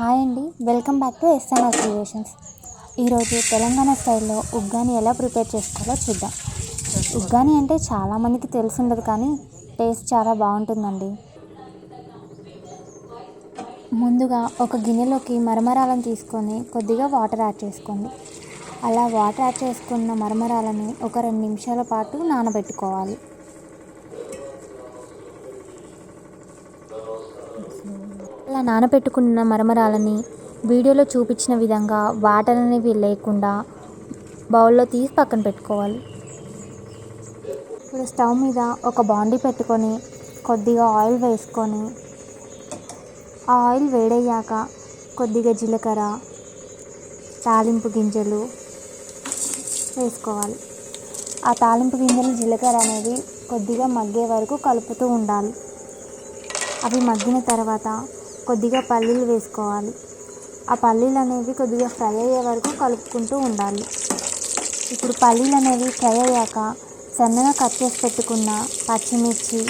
Hi అండి. Welcome back to SMR creations ఈరోజు తెలంగాణ స్టైల్లో ఉగ్గాని ఎలా ప్రిపేర్ చేసుకోవాలో చూద్దాం. ఉగ్గాని అంటే చాలామందికి తెలిసి ఉండదు కానీ టేస్ట్ చాలా బాగుంటుందండి. ముందుగా ఒక గిన్నెలోకి మరమరాలను తీసుకొని కొద్దిగా వాటర్ యాడ్ చేసుకోండి. అలా వాటర్ యాడ్ చేసుకున్న మరమరాలని ఒక రెండు నిమిషాల పాటు నానబెట్టుకోవాలి. అలా నానబెట్టుకున్న మరమరాలని వీడియోలో చూపించిన విధంగా వాటర్ అనేవి లేకుండా బౌల్లో తీసి పక్కన పెట్టుకోవాలి. ఇప్పుడు స్టవ్ మీద ఒక బాండీ పెట్టుకొని కొద్దిగా ఆయిల్ వేసుకొని ఆ ఆయిల్ వేడయ్యాక కొద్దిగా జీలకర్ర తాలింపు గింజలు వేసుకోవాలి. ఆ తాలింపు గింజలు జీలకర్ర అనేది కొద్దిగా మగ్గే వరకు కలుపుతూ ఉండాలి. అవి మగ్గిన తర్వాత కొద్దిగా పల్లీలు వేసుకోవాలి. ఆ పల్లీలు అనేవి కొద్దిగా ఫ్రై అయ్యే వరకు కలుపుకుంటూ ఉండాలి. ఇప్పుడు పల్లీలు అనేవి ఫ్రై అయ్యాక సన్నగా కట్ చేసి పెట్టుకున్న పచ్చిమిర్చి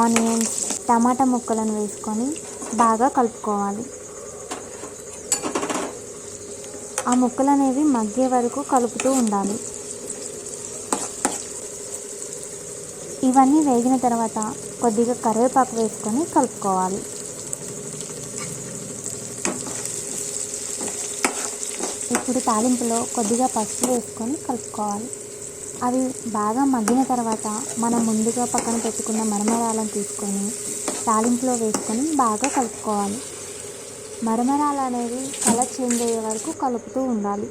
ఆనియన్స్ టమాటా ముక్కలను వేసుకొని బాగా కలుపుకోవాలి. ఆ ముక్కలు అనేవి మగ్గే వరకు కలుపుతూ ఉండాలి. ఇవన్నీ వేగిన తర్వాత కొద్దిగా కరివేపాకు వేసుకొని కలుపుకోవాలి. ఇప్పుడు తాలింపులో కొద్దిగా పసుపు వేసుకొని కలుపుకోవాలి. అవి బాగా మగ్గిన తర్వాత మనం ముందుగా పక్కన పెట్టుకున్న మరమరాలను తీసుకొని తాలింపులో వేసుకొని బాగా కలుపుకోవాలి. మరమరాలు అనేవి కలర్ చేంజ్ అయ్యే వరకు కలుపుతూ ఉండాలి.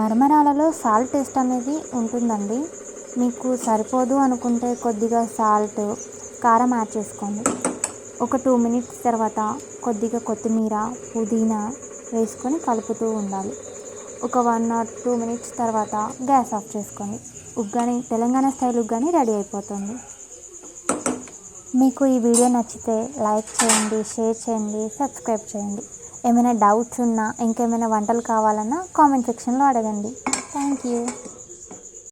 మరమరాలలో సాల్ట్ టేస్ట్ అనేది ఉంటుందండి. మీకు సరిపోదు అనుకుంటే కొద్దిగా సాల్ట్ కారం యాడ్ చేసుకోండి. ఒక టూ మినిట్స్ తర్వాత కొద్దిగా కొత్తిమీర పుదీనా వేసుకొని కలుపుతూ ఉండాలి. ఒక వన్ ఆర్ టూ మినిట్స్ తర్వాత గ్యాస్ ఆఫ్ చేసుకోండి. ఉగ్గాని తెలంగాణ స్టైల్ ఉగ్గాని రెడీ అయిపోతుంది. మీకు ఈ వీడియో నచ్చితే లైక్ చేయండి షేర్ చేయండి సబ్స్క్రైబ్ చేయండి. ఏమైనా డౌట్స్ ఉన్నా ఇంకేమైనా వంటలు కావాలన్నా కామెంట్ సెక్షన్లో అడగండి. Thank you.